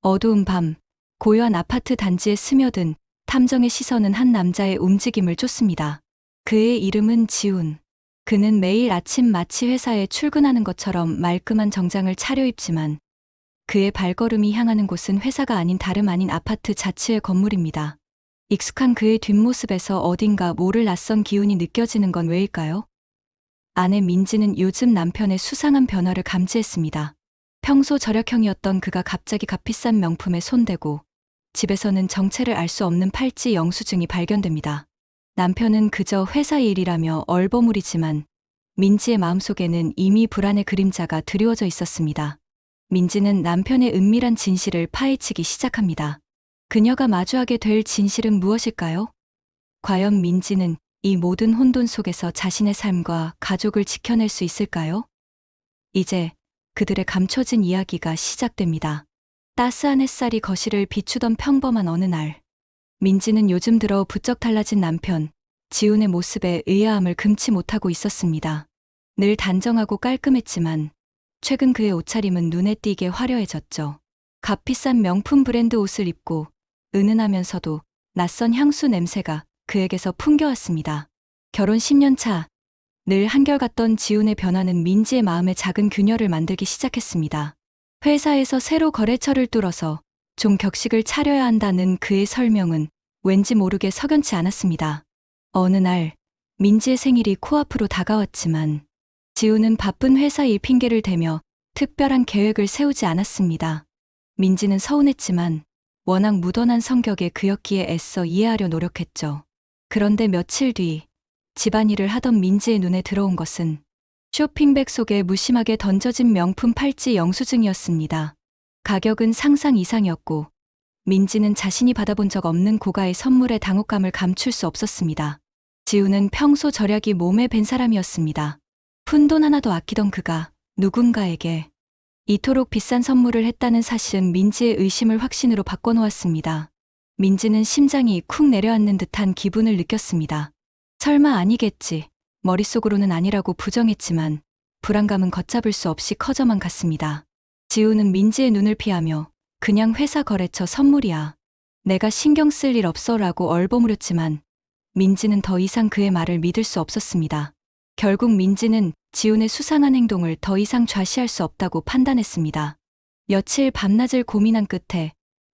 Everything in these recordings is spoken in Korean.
어두운 밤, 고요한 아파트 단지에 스며든 탐정의 시선은 한 남자의 움직임을 쫓습니다. 그의 이름은 지훈. 그는 매일 아침 마치 회사에 출근하는 것처럼 말끔한 정장을 차려입지만 그의 발걸음이 향하는 곳은 회사가 아닌 다름 아닌 아파트 자체의 건물입니다. 익숙한 그의 뒷모습에서 어딘가 모를 낯선 기운이 느껴지는 건 왜일까요? 아내 민지는 요즘 남편의 수상한 변화를 감지했습니다. 평소 저력형이었던 그가 갑자기 값비싼 명품에 손대고 집에서는 정체를 알 수 없는 팔찌 영수증이 발견됩니다. 남편은 그저 회사 일이라며 얼버무리지만 민지의 마음속에는 이미 불안의 그림자가 드리워져 있었습니다. 민지는 남편의 은밀한 진실을 파헤치기 시작합니다. 그녀가 마주하게 될 진실은 무엇일까요? 과연 민지는 이 모든 혼돈 속에서 자신의 삶과 가족을 지켜낼 수 있을까요? 이제 그들의 감춰진 이야기가 시작됩니다. 따스한 햇살이 거실을 비추던 평범한 어느 날, 민지는 요즘 들어 부쩍 달라진 남편, 지훈의 모습에 의아함을 금치 못하고 있었습니다. 늘 단정하고 깔끔했지만, 최근 그의 옷차림은 눈에 띄게 화려해졌죠. 값비싼 명품 브랜드 옷을 입고, 은은하면서도 낯선 향수 냄새가 그에게서 풍겨왔습니다. 결혼 10년 차, 늘 한결같던 지훈의 변화는 민지의 마음에 작은 균열을 만들기 시작했습니다. 회사에서 새로 거래처를 뚫어서 좀 격식을 차려야 한다는 그의 설명은 왠지 모르게 석연치 않았습니다. 어느 날, 민지의 생일이 코앞으로 다가왔지만 지훈은 바쁜 회사 일 핑계를 대며 특별한 계획을 세우지 않았습니다. 민지는 서운했지만 워낙 무던한 성격의 그였기에 애써 이해하려 노력했죠. 그런데 며칠 뒤 집안일을 하던 민지의 눈에 들어온 것은 쇼핑백 속에 무심하게 던져진 명품 팔찌 영수증이었습니다. 가격은 상상 이상이었고 민지는 자신이 받아본 적 없는 고가의 선물의 당혹감을 감출 수 없었습니다. 지우는 평소 절약이 몸에 밴 사람이었습니다. 푼돈 하나도 아끼던 그가 누군가에게 이토록 비싼 선물을 했다는 사실은 민지의 의심을 확신으로 바꿔놓았습니다. 민지는 심장이 쿵 내려앉는 듯한 기분을 느꼈습니다. 설마 아니겠지. 머릿속으로는 아니라고 부정했지만 불안감은 걷잡을 수 없이 커져만 갔습니다. 지우는 민지의 눈을 피하며 그냥 회사 거래처 선물이야. 내가 신경 쓸 일 없어라고 얼버무렸지만 민지는 더 이상 그의 말을 믿을 수 없었습니다. 결국 민지는 지훈의 수상한 행동을 더 이상 좌시할 수 없다고 판단했습니다. 며칠 밤낮을 고민한 끝에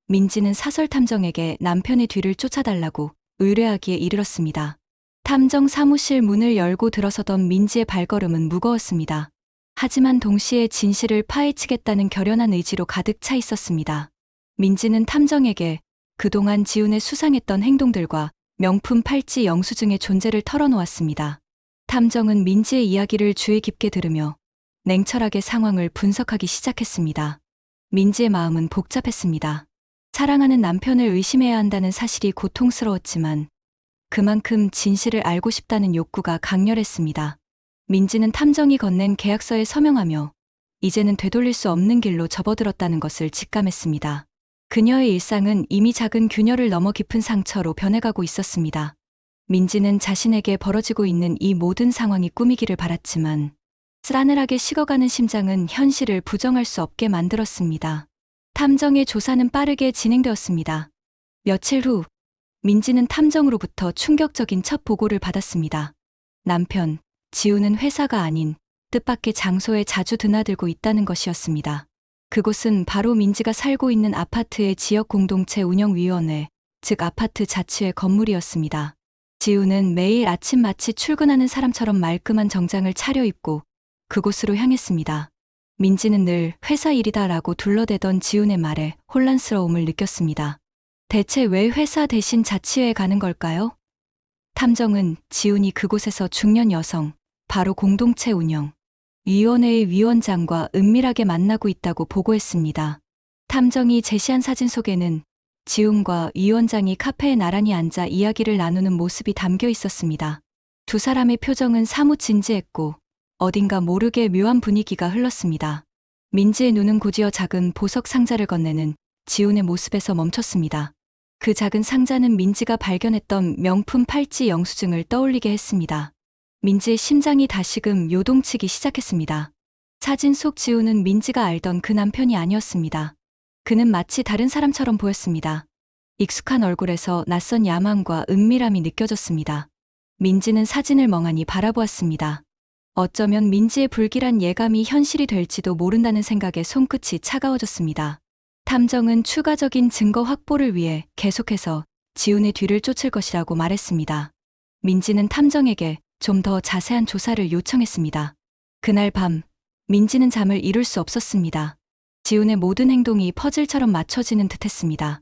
민지는 사설 탐정에게 남편의 뒤를 쫓아달라고 의뢰하기에 이르렀습니다. 탐정 사무실 문을 열고 들어서던 민지의 발걸음은 무거웠습니다. 하지만 동시에 진실을 파헤치겠다는 결연한 의지로 가득 차 있었습니다. 민지는 탐정에게 그동안 지훈의 수상했던 행동들과 명품 팔찌 영수증의 존재를 털어놓았습니다. 탐정은 민지의 이야기를 주의 깊게 들으며 냉철하게 상황을 분석하기 시작했습니다. 민지의 마음은 복잡했습니다. 사랑하는 남편을 의심해야 한다는 사실이 고통스러웠지만 그만큼 진실을 알고 싶다는 욕구가 강렬했습니다. 민지는 탐정이 건넨 계약서에 서명하며 이제는 되돌릴 수 없는 길로 접어들었다는 것을 직감했습니다. 그녀의 일상은 이미 작은 균열을 넘어 깊은 상처로 변해가고 있었습니다. 민지는 자신에게 벌어지고 있는 이 모든 상황이 꾸미기를 바랐지만 쓰라늘하게 식어가는 심장은 현실을 부정할 수 없게 만들었습니다. 탐정의 조사는 빠르게 진행되었습니다. 며칠 후 민지는 탐정으로부터 충격적인 첫 보고를 받았습니다. 남편, 지우는 회사가 아닌 뜻밖의 장소에 자주 드나들고 있다는 것이었습니다. 그곳은 바로 민지가 살고 있는 아파트의 지역 공동체 운영위원회, 즉 아파트 자치의 건물이었습니다. 지우는 매일 아침 마치 출근하는 사람처럼 말끔한 정장을 차려입고 그곳으로 향했습니다. 민지는 늘 회사 일이다라고 둘러대던 지훈의 말에 혼란스러움을 느꼈습니다. 대체 왜 회사 대신 자치회에 가는 걸까요? 탐정은 지훈이 그곳에서 중년 여성, 바로 공동체 운영, 위원회의 위원장과 은밀하게 만나고 있다고 보고했습니다. 탐정이 제시한 사진 속에는 지훈과 위원장이 카페에 나란히 앉아 이야기를 나누는 모습이 담겨 있었습니다. 두 사람의 표정은 사뭇 진지했고 어딘가 모르게 묘한 분위기가 흘렀습니다. 민지의 눈은 곧이어 작은 보석 상자를 건네는 지훈의 모습에서 멈췄습니다. 그 작은 상자는 민지가 발견했던 명품 팔찌 영수증을 떠올리게 했습니다. 민지의 심장이 다시금 요동치기 시작했습니다. 사진 속 지우는 민지가 알던 그 남편이 아니었습니다. 그는 마치 다른 사람처럼 보였습니다. 익숙한 얼굴에서 낯선 야망과 은밀함이 느껴졌습니다. 민지는 사진을 멍하니 바라보았습니다. 어쩌면 민지의 불길한 예감이 현실이 될지도 모른다는 생각에 손끝이 차가워졌습니다. 탐정은 추가적인 증거 확보를 위해 계속해서 지훈의 뒤를 쫓을 것이라고 말했습니다. 민지는 탐정에게 좀 더 자세한 조사를 요청했습니다. 그날 밤, 민지는 잠을 이룰 수 없었습니다. 지훈의 모든 행동이 퍼즐처럼 맞춰지는 듯 했습니다.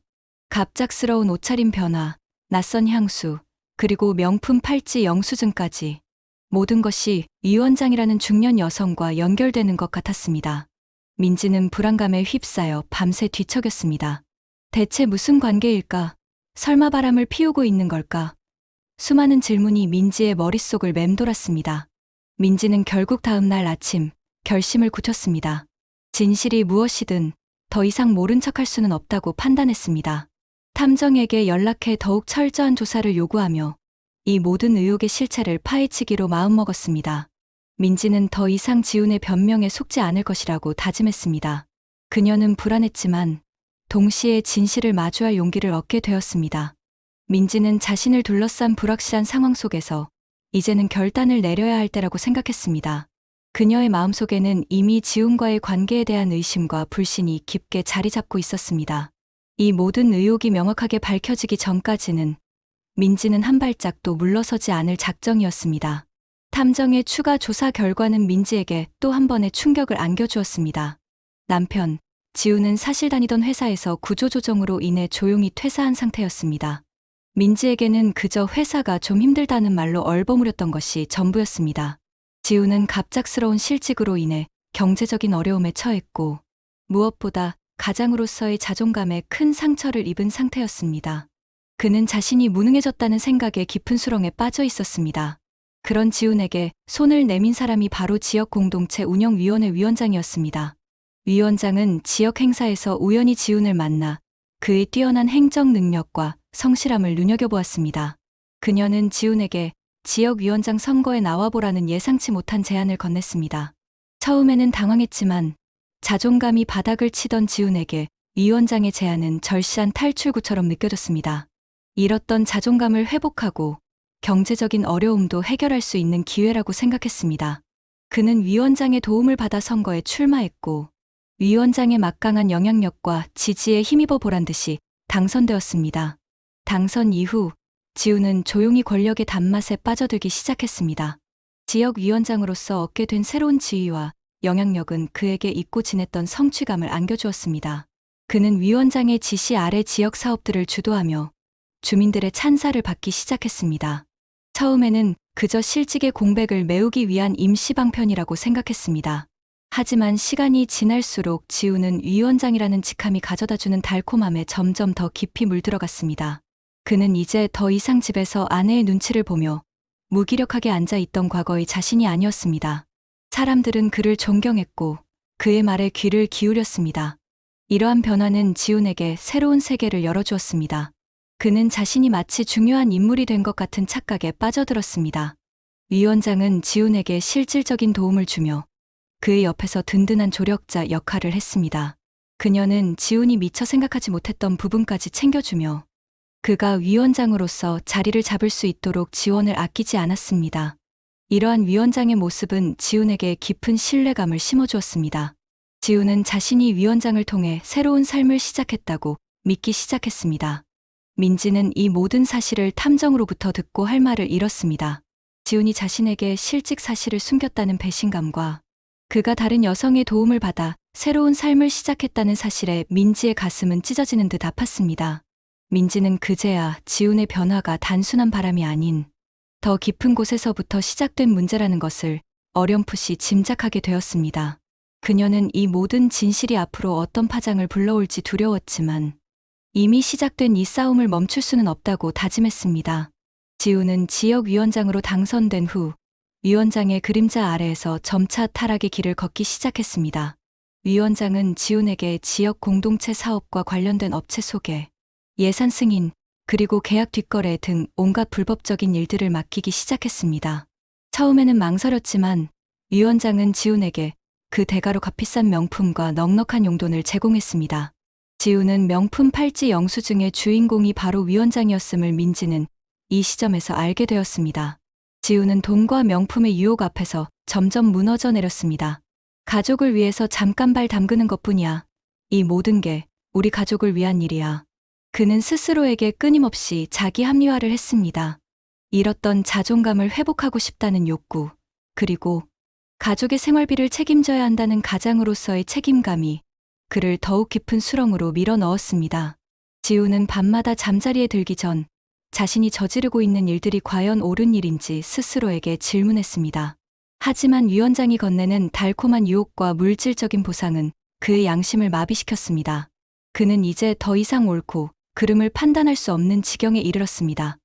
갑작스러운 옷차림 변화, 낯선 향수, 그리고 명품 팔찌 영수증까지 모든 것이 위원장이라는 중년 여성과 연결되는 것 같았습니다. 민지는 불안감에 휩싸여 밤새 뒤척였습니다. 대체 무슨 관계일까? 설마 바람을 피우고 있는 걸까? 수많은 질문이 민지의 머릿속을 맴돌았습니다. 민지는 결국 다음 날 아침 결심을 굳혔습니다. 진실이 무엇이든 더 이상 모른 척할 수는 없다고 판단했습니다. 탐정에게 연락해 더욱 철저한 조사를 요구하며 이 모든 의혹의 실체를 파헤치기로 마음먹었습니다. 민지는 더 이상 지훈의 변명에 속지 않을 것이라고 다짐했습니다. 그녀는 불안했지만 동시에 진실을 마주할 용기를 얻게 되었습니다. 민지는 자신을 둘러싼 불확실한 상황 속에서 이제는 결단을 내려야 할 때라고 생각했습니다. 그녀의 마음속에는 이미 지훈과의 관계에 대한 의심과 불신이 깊게 자리 잡고 있었습니다. 이 모든 의혹이 명확하게 밝혀지기 전까지는 민지는 한 발짝도 물러서지 않을 작정이었습니다. 탐정의 추가 조사 결과는 민지에게 또 한 번의 충격을 안겨주었습니다. 남편, 지우는 사실 다니던 회사에서 구조조정으로 인해 조용히 퇴사한 상태였습니다. 민지에게는 그저 회사가 좀 힘들다는 말로 얼버무렸던 것이 전부였습니다. 지우는 갑작스러운 실직으로 인해 경제적인 어려움에 처했고 무엇보다 가장으로서의 자존감에 큰 상처를 입은 상태였습니다. 그는 자신이 무능해졌다는 생각에 깊은 수렁에 빠져 있었습니다. 그런 지훈에게 손을 내민 사람이 바로 지역 공동체 운영위원회 위원장이었습니다. 위원장은 지역 행사에서 우연히 지훈을 만나 그의 뛰어난 행정 능력과 성실함을 눈여겨보았습니다. 그녀는 지훈에게 지역위원장 선거에 나와보라는 예상치 못한 제안을 건넸습니다. 처음에는 당황했지만 자존감이 바닥을 치던 지훈에게 위원장의 제안은 절실한 탈출구처럼 느껴졌습니다. 잃었던 자존감을 회복하고 경제적인 어려움도 해결할 수 있는 기회라고 생각했습니다. 그는 위원장의 도움을 받아 선거에 출마했고 위원장의 막강한 영향력과 지지에 힘입어 보란 듯이 당선되었습니다. 당선 이후 지우는 조용히 권력의 단맛에 빠져들기 시작했습니다. 지역 위원장으로서 얻게 된 새로운 지위와 영향력은 그에게 잊고 지냈던 성취감을 안겨주었습니다. 그는 위원장의 지시 아래 지역 사업들을 주도하며 주민들의 찬사를 받기 시작했습니다. 처음에는 그저 실직의 공백을 메우기 위한 임시방편이라고 생각했습니다. 하지만 시간이 지날수록 지우는 위원장이라는 직함이 가져다주는 달콤함에 점점 더 깊이 물들어갔습니다. 그는 이제 더 이상 집에서 아내의 눈치를 보며 무기력하게 앉아 있던 과거의 자신이 아니었습니다. 사람들은 그를 존경했고 그의 말에 귀를 기울였습니다. 이러한 변화는 지훈에게 새로운 세계를 열어주었습니다. 그는 자신이 마치 중요한 인물이 된 것 같은 착각에 빠져들었습니다. 위원장은 지훈에게 실질적인 도움을 주며 그의 옆에서 든든한 조력자 역할을 했습니다. 그녀는 지훈이 미처 생각하지 못했던 부분까지 챙겨주며 그가 위원장으로서 자리를 잡을 수 있도록 지원을 아끼지 않았습니다. 이러한 위원장의 모습은 지훈에게 깊은 신뢰감을 심어주었습니다. 지훈은 자신이 위원장을 통해 새로운 삶을 시작했다고 믿기 시작했습니다. 민지는 이 모든 사실을 탐정으로부터 듣고 할 말을 잃었습니다. 지훈이 자신에게 실직 사실을 숨겼다는 배신감과 그가 다른 여성의 도움을 받아 새로운 삶을 시작했다는 사실에 민지의 가슴은 찢어지는 듯 아팠습니다. 민지는 그제야 지훈의 변화가 단순한 바람이 아닌 더 깊은 곳에서부터 시작된 문제라는 것을 어렴풋이 짐작하게 되었습니다. 그녀는 이 모든 진실이 앞으로 어떤 파장을 불러올지 두려웠지만 이미 시작된 이 싸움을 멈출 수는 없다고 다짐했습니다. 지훈은 지역위원장으로 당선된 후 위원장의 그림자 아래에서 점차 타락의 길을 걷기 시작했습니다. 위원장은 지훈에게 지역 공동체 사업과 관련된 업체 소개, 예산 승인, 그리고 계약 뒷거래 등 온갖 불법적인 일들을 맡기기 시작했습니다. 처음에는 망설였지만 위원장은 지훈에게 그 대가로 값비싼 명품과 넉넉한 용돈을 제공했습니다. 지우는 명품 팔찌 영수증의 주인공이 바로 위원장이었음을 민지는 이 시점에서 알게 되었습니다. 지우는 돈과 명품의 유혹 앞에서 점점 무너져 내렸습니다. 가족을 위해서 잠깐 발 담그는 것 뿐이야. 이 모든 게 우리 가족을 위한 일이야. 그는 스스로에게 끊임없이 자기 합리화를 했습니다. 잃었던 자존감을 회복하고 싶다는 욕구, 그리고 가족의 생활비를 책임져야 한다는 가장으로서의 책임감이 그를 더욱 깊은 수렁으로 밀어 넣었습니다. 지우는 밤마다 잠자리에 들기 전 자신이 저지르고 있는 일들이 과연 옳은 일인지 스스로에게 질문했습니다. 하지만 위원장이 건네는 달콤한 유혹과 물질적인 보상은 그의 양심을 마비시켰습니다. 그는 이제 더 이상 옳고 그름을 판단할 수 없는 지경에 이르렀습니다.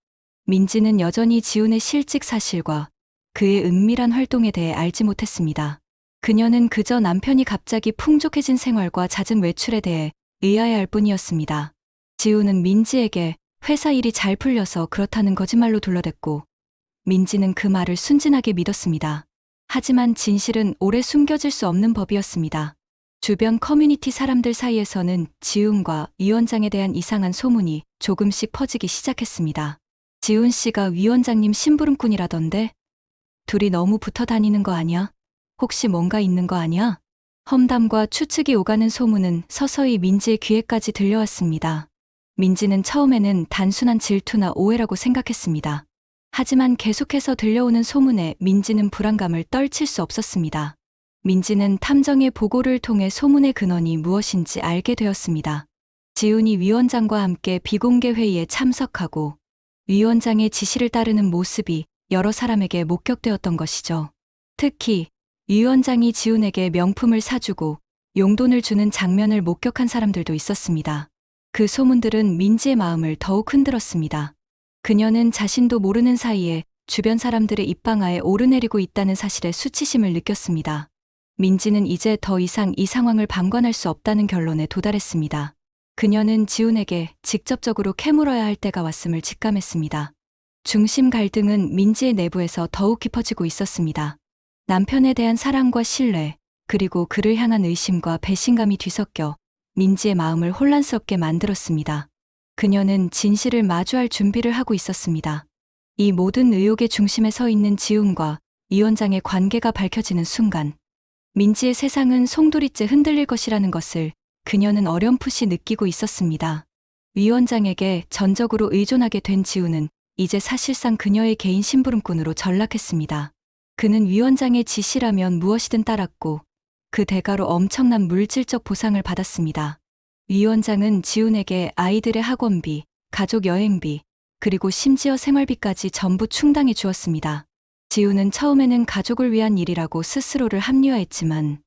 민지는 여전히 지훈의 실직 사실과 그의 은밀한 활동에 대해 알지 못했습니다. 그녀는 그저 남편이 갑자기 풍족해진 생활과 잦은 외출에 대해 의아해할 뿐이었습니다. 지우는 민지에게 회사 일이 잘 풀려서 그렇다는 거짓말로 둘러댔고 민지는 그 말을 순진하게 믿었습니다. 하지만 진실은 오래 숨겨질 수 없는 법이었습니다. 주변 커뮤니티 사람들 사이에서는 지훈과 위원장에 대한 이상한 소문이 조금씩 퍼지기 시작했습니다. 지훈 씨가 위원장님 심부름꾼이라던데? 둘이 너무 붙어 다니는 거 아니야? 혹시 뭔가 있는 거 아니야? 험담과 추측이 오가는 소문은 서서히 민지의 귀에까지 들려왔습니다. 민지는 처음에는 단순한 질투나 오해라고 생각했습니다. 하지만 계속해서 들려오는 소문에 민지는 불안감을 떨칠 수 없었습니다. 민지는 탐정의 보고를 통해 소문의 근원이 무엇인지 알게 되었습니다. 지훈이 위원장과 함께 비공개 회의에 참석하고 위원장의 지시를 따르는 모습이 여러 사람에게 목격되었던 것이죠. 특히 위원장이 지훈에게 명품을 사주고 용돈을 주는 장면을 목격한 사람들도 있었습니다. 그 소문들은 민지의 마음을 더욱 흔들었습니다. 그녀는 자신도 모르는 사이에 주변 사람들의 입방아에 오르내리고 있다는 사실에 수치심을 느꼈습니다. 민지는 이제 더 이상 이 상황을 방관할 수 없다는 결론에 도달했습니다. 그녀는 지훈에게 직접적으로 캐물어야 할 때가 왔음을 직감했습니다. 중심 갈등은 민지의 내부에서 더욱 깊어지고 있었습니다. 남편에 대한 사랑과 신뢰, 그리고 그를 향한 의심과 배신감이 뒤섞여 민지의 마음을 혼란스럽게 만들었습니다. 그녀는 진실을 마주할 준비를 하고 있었습니다. 이 모든 의혹의 중심에 서 있는 지훈과 위원장의 관계가 밝혀지는 순간, 민지의 세상은 송두리째 흔들릴 것이라는 것을 그녀는 어렴풋이 느끼고 있었습니다. 위 원장에게 전적으로 의존하게 된 지우는 이제 사실상 그녀의 개인 심부름꾼으로 전락했습니다. 그는 위원장의 지시라면 무엇이든 따랐고 그 대가로 엄청난 물질적 보상을 받았습니다. 위원장은 지훈에게 아이들의 학원비, 가족 여행비, 그리고 심지어 생활비까지 전부 충당해 주었습니다. 지우는 처음에는 가족을 위한 일이라고 스스로를 합리화했지만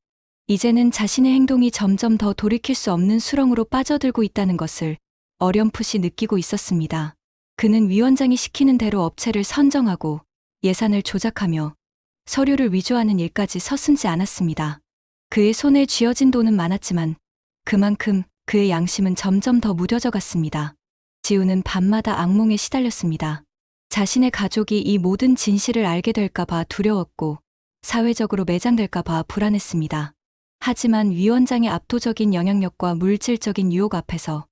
이제는 자신의 행동이 점점 더 돌이킬 수 없는 수렁으로 빠져들고 있다는 것을 어렴풋이 느끼고 있었습니다. 그는 위원장이 시키는 대로 업체를 선정하고 예산을 조작하며 서류를 위조하는 일까지 서슴지 않았습니다. 그의 손에 쥐어진 돈은 많았지만 그만큼 그의 양심은 점점 더 무뎌져 갔습니다. 지우는 밤마다 악몽에 시달렸습니다. 자신의 가족이 이 모든 진실을 알게 될까봐 두려웠고 사회적으로 매장될까봐 불안했습니다. 하지만 위원장의 압도적인 영향력과 물질적인 유혹 앞에서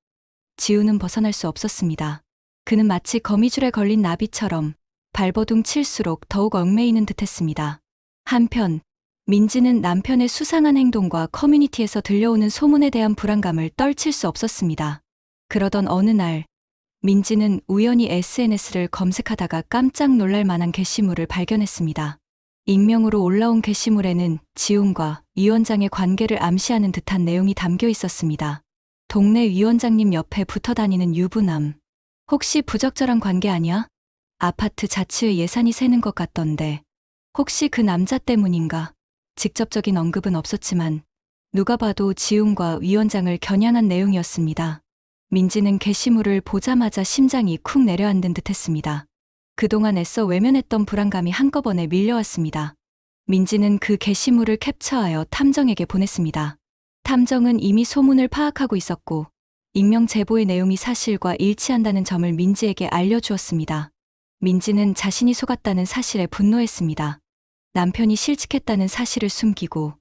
지우는 벗어날 수 없었습니다. 그는 마치 거미줄에 걸린 나비처럼 발버둥 칠수록 더욱 얽매이는 듯 했습니다. 한편, 민지는 남편의 수상한 행동과 커뮤니티에서 들려오는 소문에 대한 불안감을 떨칠 수 없었습니다. 그러던 어느 날, 민지는 우연히 SNS를 검색하다가 깜짝 놀랄 만한 게시물을 발견했습니다. 익명으로 올라온 게시물에는 지훈과 위원장의 관계를 암시하는 듯한 내용이 담겨 있었습니다. 동네 위원장님 옆에 붙어 다니는 유부남. 혹시 부적절한 관계 아니야? 아파트 자치회 예산이 새는 것 같던데. 혹시 그 남자 때문인가? 직접적인 언급은 없었지만 누가 봐도 지훈과 위원장을 겨냥한 내용이었습니다. 민지는 게시물을 보자마자 심장이 쿵 내려앉은 듯 했습니다. 그동안 애써 외면했던 불안감이 한꺼번에 밀려왔습니다. 민지는 그 게시물을 캡처하여 탐정에게 보냈습니다. 탐정은 이미 소문을 파악하고 있었고, 익명 제보의 내용이 사실과 일치한다는 점을 민지에게 알려주었습니다. 민지는 자신이 속았다는 사실에 분노했습니다. 남편이 실직했다는 사실을 숨기고,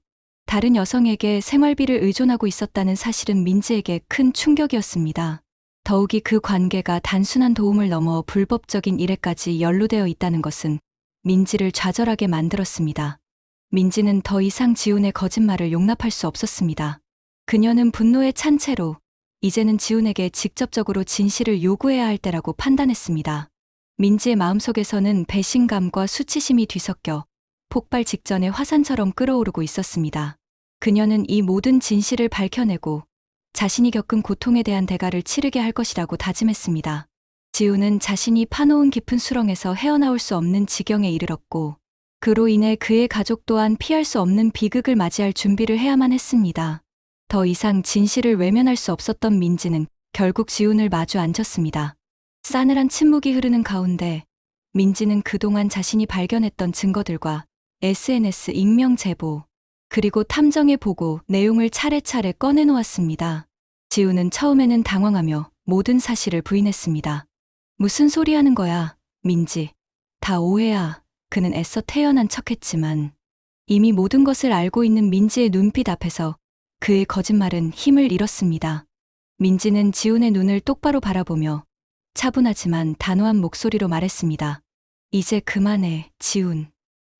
다른 여성에게 생활비를 의존하고 있었다는 사실은 민지에게 큰 충격이었습니다. 더욱이 그 관계가 단순한 도움을 넘어 불법적인 일에까지 연루되어 있다는 것은 민지를 좌절하게 만들었습니다. 민지는 더 이상 지훈의 거짓말을 용납할 수 없었습니다. 그녀는 분노에 찬 채로 이제는 지훈에게 직접적으로 진실을 요구해야 할 때라고 판단했습니다. 민지의 마음속에서는 배신감과 수치심이 뒤섞여 폭발 직전에 화산처럼 끓어오르고 있었습니다. 그녀는 이 모든 진실을 밝혀내고 자신이 겪은 고통에 대한 대가를 치르게 할 것이라고 다짐했습니다. 지우는 자신이 파놓은 깊은 수렁에서 헤어나올 수 없는 지경에 이르렀고, 그로 인해 그의 가족 또한 피할 수 없는 비극을 맞이할 준비를 해야만 했습니다. 더 이상 진실을 외면할 수 없었던 민지는 결국 지훈을 마주 앉혔습니다. 싸늘한 침묵이 흐르는 가운데 민지는 그동안 자신이 발견했던 증거들과 SNS 익명 제보, 그리고 탐정의 보고 내용을 차례차례 꺼내놓았습니다. 지우는 처음에는 당황하며 모든 사실을 부인했습니다. 무슨 소리 하는 거야, 민지. 다 오해야. 그는 애써 태연한 척 했지만 이미 모든 것을 알고 있는 민지의 눈빛 앞에서 그의 거짓말은 힘을 잃었습니다. 민지는 지훈의 눈을 똑바로 바라보며 차분하지만 단호한 목소리로 말했습니다. 이제 그만해, 지훈.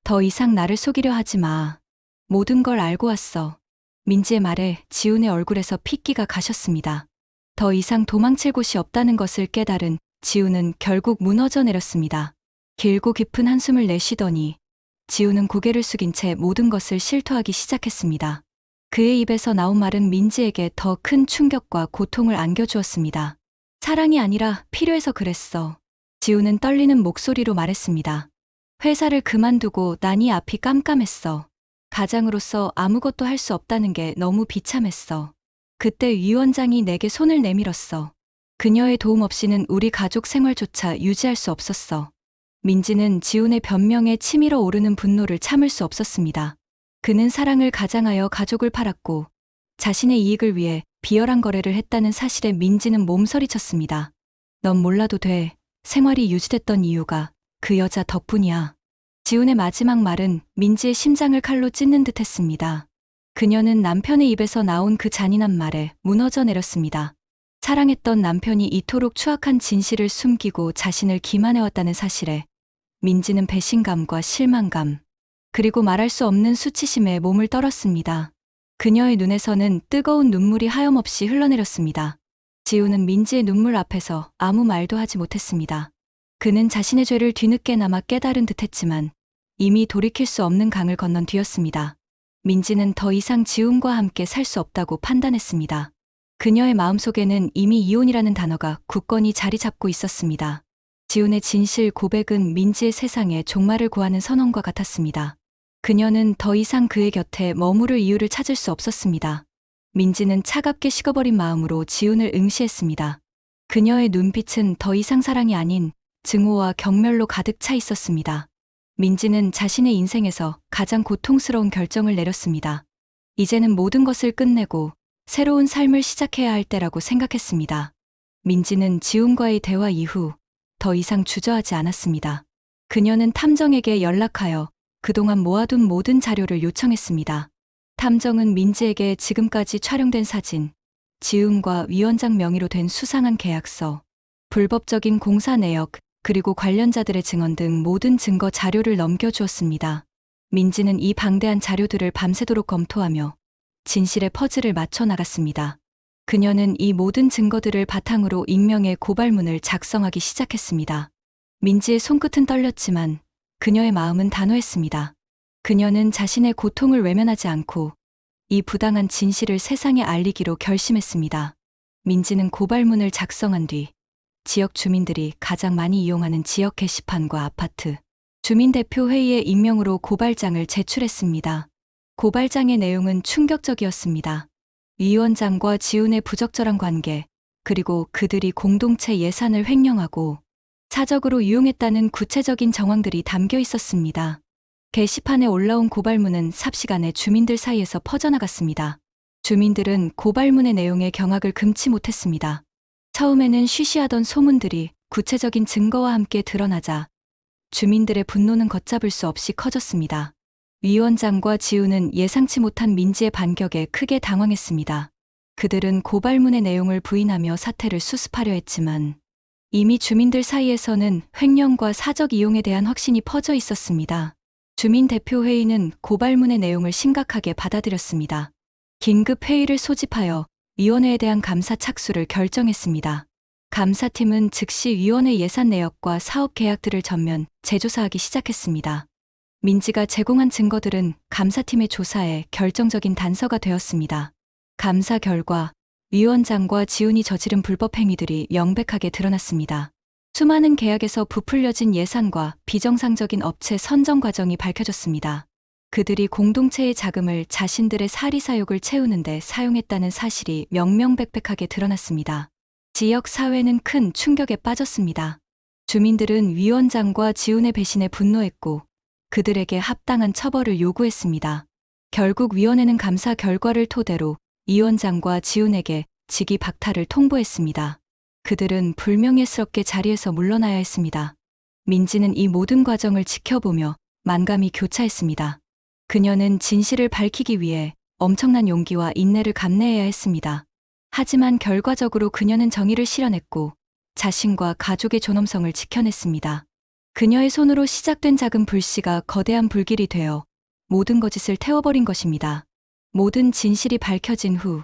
더 이상 나를 속이려 하지 마. 모든 걸 알고 왔어. 민지의 말에 지훈의 얼굴에서 핏기가 가셨습니다. 더 이상 도망칠 곳이 없다는 것을 깨달은 지훈은 결국 무너져 내렸습니다. 길고 깊은 한숨을 내쉬더니 지훈은 고개를 숙인 채 모든 것을 실토하기 시작했습니다. 그의 입에서 나온 말은 민지에게 더 큰 충격과 고통을 안겨주었습니다. 사랑이 아니라 필요해서 그랬어. 지우는 떨리는 목소리로 말했습니다. 회사를 그만두고 난이 앞이 깜깜했어. 가장으로서 아무것도 할 수 없다는 게 너무 비참했어. 그때 위 원장이 내게 손을 내밀었어. 그녀의 도움 없이는 우리 가족 생활조차 유지할 수 없었어. 민지는 지훈의 변명에 치밀어 오르는 분노를 참을 수 없었습니다. 그는 사랑을 가장하여 가족을 팔았고 자신의 이익을 위해 비열한 거래를 했다는 사실에 민지는 몸서리쳤습니다. 넌 몰라도 돼. 생활이 유지됐던 이유가 그 여자 덕분이야. 지훈의 마지막 말은 민지의 심장을 칼로 찢는 듯 했습니다. 그녀는 남편의 입에서 나온 그 잔인한 말에 무너져 내렸습니다. 사랑했던 남편이 이토록 추악한 진실을 숨기고 자신을 기만해왔다는 사실에 민지는 배신감과 실망감, 그리고 말할 수 없는 수치심에 몸을 떨었습니다. 그녀의 눈에서는 뜨거운 눈물이 하염없이 흘러내렸습니다. 지우는 민지의 눈물 앞에서 아무 말도 하지 못했습니다. 그는 자신의 죄를 뒤늦게나마 깨달은 듯 했지만 이미 돌이킬 수 없는 강을 건넌 뒤였습니다. 민지는 더 이상 지훈과 함께 살 수 없다고 판단했습니다. 그녀의 마음속에는 이미 이혼이라는 단어가 굳건히 자리 잡고 있었습니다. 지훈의 진실 고백은 민지의 세상에 종말을 구하는 선언과 같았습니다. 그녀는 더 이상 그의 곁에 머무를 이유를 찾을 수 없었습니다. 민지는 차갑게 식어버린 마음으로 지훈을 응시했습니다. 그녀의 눈빛은 더 이상 사랑이 아닌 증오와 경멸로 가득 차 있었습니다. 민지는 자신의 인생에서 가장 고통스러운 결정을 내렸습니다. 이제는 모든 것을 끝내고 새로운 삶을 시작해야 할 때라고 생각했습니다. 민지는 지훈과의 대화 이후 더 이상 주저하지 않았습니다. 그녀는 탐정에게 연락하여 그동안 모아둔 모든 자료를 요청했습니다. 탐정은 민지에게 지금까지 촬영된 사진, 지훈과 위원장 명의로 된 수상한 계약서, 불법적인 공사 내역, 그리고 관련자들의 증언 등 모든 증거 자료를 넘겨주었습니다. 민지는 이 방대한 자료들을 밤새도록 검토하며 진실의 퍼즐을 맞춰 나갔습니다. 그녀는 이 모든 증거들을 바탕으로 익명의 고발문을 작성하기 시작했습니다. 민지의 손끝은 떨렸지만 그녀의 마음은 단호했습니다. 그녀는 자신의 고통을 외면하지 않고 이 부당한 진실을 세상에 알리기로 결심했습니다. 민지는 고발문을 작성한 뒤 지역 주민들이 가장 많이 이용하는 지역 게시판과 아파트, 주민대표회의의 익명으로 고발장을 제출했습니다. 고발장의 내용은 충격적이었습니다. 위원장과 지훈의 부적절한 관계, 그리고 그들이 공동체 예산을 횡령하고 사적으로 이용했다는 구체적인 정황들이 담겨 있었습니다. 게시판에 올라온 고발문은 삽시간에 주민들 사이에서 퍼져나갔습니다. 주민들은 고발문의 내용에 경악을 금치 못했습니다. 처음에는 쉬쉬하던 소문들이 구체적인 증거와 함께 드러나자 주민들의 분노는 걷잡을 수 없이 커졌습니다. 위원장과 지우는 예상치 못한 민지의 반격에 크게 당황했습니다. 그들은 고발문의 내용을 부인하며 사태를 수습하려 했지만 이미 주민들 사이에서는 횡령과 사적 이용에 대한 확신이 퍼져 있었습니다. 주민대표회의는 고발문의 내용을 심각하게 받아들였습니다. 긴급 회의를 소집하여 위원회에 대한 감사 착수를 결정했습니다. 감사팀은 즉시 위원회 예산 내역과 사업 계약들을 전면 재조사하기 시작했습니다. 민지가 제공한 증거들은 감사팀의 조사에 결정적인 단서가 되었습니다. 감사 결과 위원장과 지훈이 저지른 불법 행위들이 명백하게 드러났습니다. 수많은 계약에서 부풀려진 예산과 비정상적인 업체 선정 과정이 밝혀졌습니다. 그들이 공동체의 자금을 자신들의 사리 사욕을 채우는데 사용했다는 사실이 명명백백하게 드러났습니다. 지역 사회는 큰 충격에 빠졌습니다. 주민들은 위원장과 지훈의 배신에 분노했고 그들에게 합당한 처벌을 요구했습니다. 결국 위원회는 감사 결과를 토대로 위원장과 지훈에게 직위 박탈을 통보했습니다. 그들은 불명예스럽게 자리에서 물러나야 했습니다. 민지는 이 모든 과정을 지켜보며 만감이 교차했습니다. 그녀는 진실을 밝히기 위해 엄청난 용기와 인내를 감내해야 했습니다. 하지만 결과적으로 그녀는 정의를 실현했고 자신과 가족의 존엄성을 지켜냈습니다. 그녀의 손으로 시작된 작은 불씨가 거대한 불길이 되어 모든 거짓을 태워버린 것입니다. 모든 진실이 밝혀진 후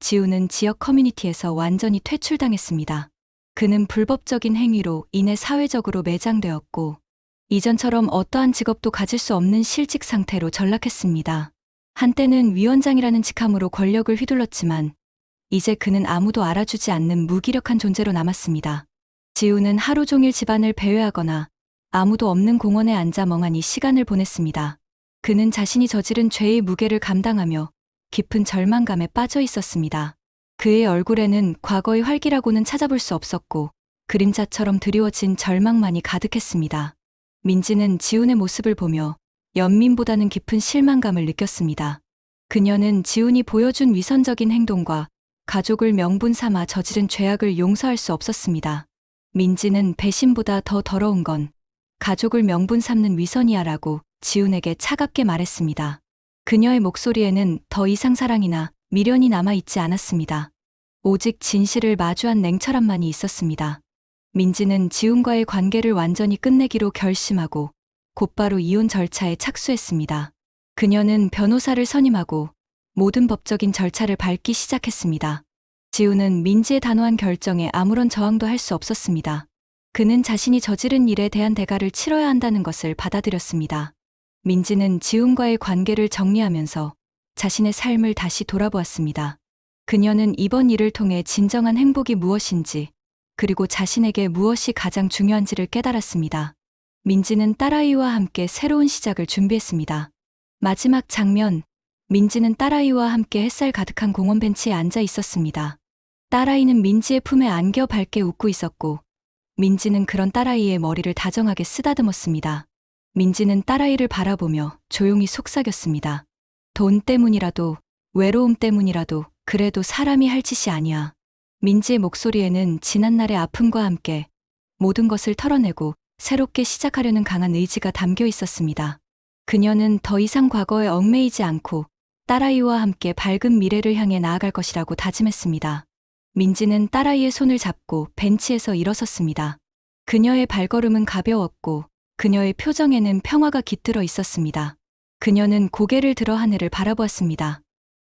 지우는 지역 커뮤니티에서 완전히 퇴출당했습니다. 그는 불법적인 행위로 인해 사회적으로 매장되었고 이전처럼 어떠한 직업도 가질 수 없는 실직 상태로 전락했습니다. 한때는 위원장이라는 직함으로 권력을 휘둘렀지만 이제 그는 아무도 알아주지 않는 무기력한 존재로 남았습니다. 지우는 하루 종일 집안을 배회하거나 아무도 없는 공원에 앉아 멍하니 시간을 보냈습니다. 그는 자신이 저지른 죄의 무게를 감당하며 깊은 절망감에 빠져 있었습니다. 그의 얼굴에는 과거의 활기라고는 찾아볼 수 없었고 그림자처럼 드리워진 절망만이 가득했습니다. 민지는 지훈의 모습을 보며 연민보다는 깊은 실망감을 느꼈습니다. 그녀는 지훈이 보여준 위선적인 행동과 가족을 명분 삼아 저지른 죄악을 용서할 수 없었습니다. 민지는 배신보다 더 더러운 건 가족을 명분 삼는 위선이야라고 지훈에게 차갑게 말했습니다. 그녀의 목소리에는 더 이상 사랑이나 미련이 남아있지 않았습니다. 오직 진실을 마주한 냉철함만이 있었습니다. 민지는 지훈과의 관계를 완전히 끝내기로 결심하고 곧바로 이혼 절차에 착수했습니다. 그녀는 변호사를 선임하고 모든 법적인 절차를 밟기 시작했습니다. 지훈은 민지의 단호한 결정에 아무런 저항도 할 수 없었습니다. 그는 자신이 저지른 일에 대한 대가를 치러야 한다는 것을 받아들였습니다. 민지는 지훈과의 관계를 정리하면서 자신의 삶을 다시 돌아보았습니다. 그녀는 이번 일을 통해 진정한 행복이 무엇인지, 그리고 자신에게 무엇이 가장 중요한지를 깨달았습니다. 민지는 딸아이와 함께 새로운 시작을 준비했습니다. 마지막 장면, 민지는 딸아이와 함께 햇살 가득한 공원 벤치에 앉아 있었습니다. 딸아이는 민지의 품에 안겨 밝게 웃고 있었고, 민지는 그런 딸아이의 머리를 다정하게 쓰다듬었습니다. 민지는 딸아이를 바라보며 조용히 속삭였습니다. 돈 때문이라도, 외로움 때문이라도, 그래도 사람이 할 짓이 아니야. 민지의 목소리에는 지난날의 아픔과 함께 모든 것을 털어내고 새롭게 시작하려는 강한 의지가 담겨 있었습니다. 그녀는 더 이상 과거에 얽매이지 않고 딸아이와 함께 밝은 미래를 향해 나아갈 것이라고 다짐했습니다. 민지는 딸아이의 손을 잡고 벤치에서 일어섰습니다. 그녀의 발걸음은 가벼웠고 그녀의 표정에는 평화가 깃들어 있었습니다. 그녀는 고개를 들어 하늘을 바라보았습니다.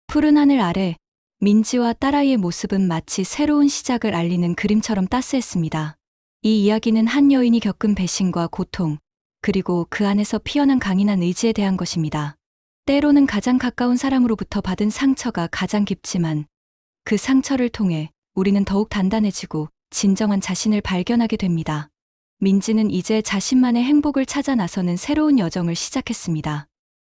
푸른 하늘 아래 민지와 딸아이의 모습은 마치 새로운 시작을 알리는 그림처럼 따스했습니다. 이 이야기는 한 여인이 겪은 배신과 고통, 그리고 그 안에서 피어난 강인한 의지에 대한 것입니다. 때로는 가장 가까운 사람으로부터 받은 상처가 가장 깊지만 그 상처를 통해 우리는 더욱 단단해지고 진정한 자신을 발견하게 됩니다. 민지는 이제 자신만의 행복을 찾아 나서는 새로운 여정을 시작했습니다.